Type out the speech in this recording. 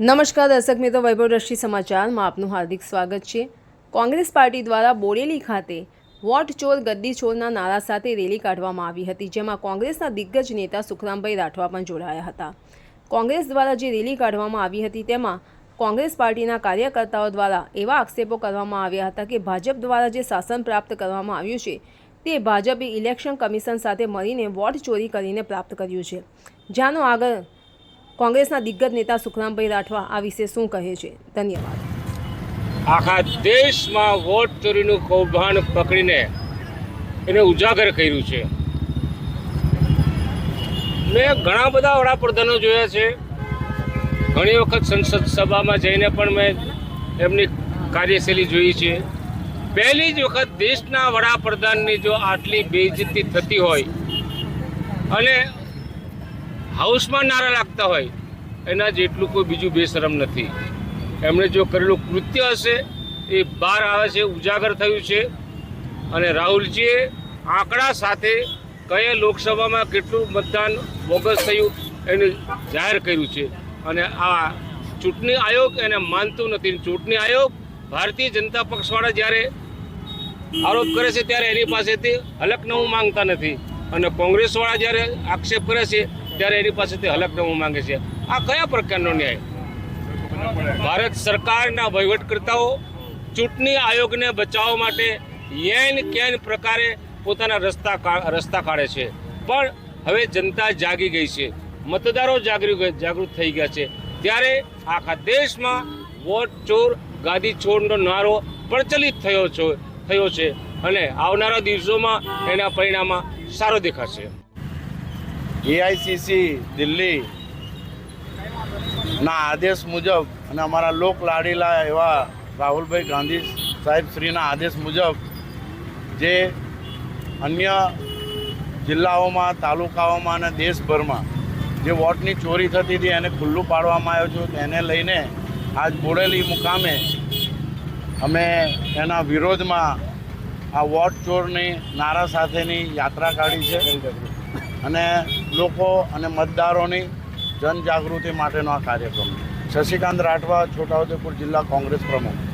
નમસ્કાર દર્શક મિત્રો વૈભવ દ્રષ્ટિ સમાચારમાં આપનું હાર્દિક સ્વાગત છે. કોંગ્રેસ પાર્ટી દ્વારા બોરેલી ખાતે વોટ ચોર ગદ્દી ચોરના નારા સાથે રેલી કાઢવામાં આવી હતી, જેમાં કોંગ્રેસના દિગ્ગજ નેતા સુખરામભાઈ રાઠવા પણ જોડાયા હતા. કોંગ્રેસ દ્વારા જે રેલી કાઢવામાં આવી હતી, તેમાં કોંગ્રેસ પાર્ટીના કાર્યકર્તાઓ દ્વારા એવા આક્ષેપો કરવામાં આવ્યા હતા કે ભાજપ દ્વારા જે શાસન પ્રાપ્ત કરવામાં આવ્યું છે, તે ભાજપે ઇલેક્શન કમિશન સાથે મળીને વોટ ચોરી કરીને પ્રાપ્ત કર્યું છે. જ્યાંનો આગળ કોંગ્રેસના દિગ્ગજ નેતા સુખરામભાઈ રાઠવા આ વિશે શું કહે છે? ધન્યવાદ. આખા દેશમાં વોટ ચોરીનું કૌભાંડ પકડીને એને ઉજાગર કર્યું છે. મેં ઘણા બધા વડાપ્રધાનો જોયા છે. ઘણી વખત સંસદ સભામાં જઈને પણ મેં એમની કાર્યશૈલી જોઈ છે. પહેલી જ વખત દેશના વડાપ્રધાનની જો આટલી બેઇજ્જતી થતી હોય અને હાઉસમાં નારા લાગતા હોય, એના જેટલું કોઈ બીજું બેશરમ નથી. એમણે જો કરેલું કૃત્ય હશે, એ બહાર આવે છે ઉજાગર થયું છે. અને રાહુલજીએ આંકડા સાથે કયા લોકસભામાં કેટલું મતદાન બોગસ થયું એને જાહેર કર્યું છે. અને આ ચૂંટણી આયોગ એને માનતું નથી. ચૂંટણી આયોગ ભારતીય જનતા પક્ષવાળા જ્યારે આરોપ કરે છે, ત્યારે એની પાસેથી હલકનવું માંગતા નથી. અને કોંગ્રેસવાળા જ્યારે આક્ષેપ કરે છે ત્યારે એની પાસેથી હલકનવું માંગે છે. આ કયા પ્રકારનો ન્યાય? ભારત સરકારના વહીવટકર્તાઓ ચૂંટણી આયોગને બચાવવા માટે યેન કેન પ્રકારે પોતાના રસ્તા રસ્તા કાઢે છે. પણ હવે જનતા જાગી ગઈ છે. મતદારો જાગરી જાગૃત થઈ ગયા છે. ત્યારે આખા દેશમાં વોટ ચોર, ગાદી છોડનો નારો પ્રચલિત થયો છે થયો છે. અને આવનારા દિવસોમાં એના પરિણામમાં સારો દેખાશે. એઆઈસીસી દિલ્હી. ના, આદેશ મુજબ અને અમારા લોક લાડીલા એવા રાહુલભાઈ ગાંધી સાહેબ શ્રીના આદેશ મુજબ જે અન્ય જિલ્લાઓમાં, તાલુકાઓમાં અને દેશભરમાં જે વોટની ચોરી થતી હતી, એને ખુલ્લું પાડવામાં આવ્યો છે તેને લઈને આજ બોડેલી મુકામે અમે એના વિરોધમાં આ વોટ ચોરની નારા સાથેની યાત્રા કાઢી છે. અને લોકો અને મતદારોની જનજાગૃતિ માટેનો આ કાર્યક્રમ શશિકાંત રાઠવા છોટાઉદેપુર જિલ્લા કોંગ્રેસ પ્રમુખ.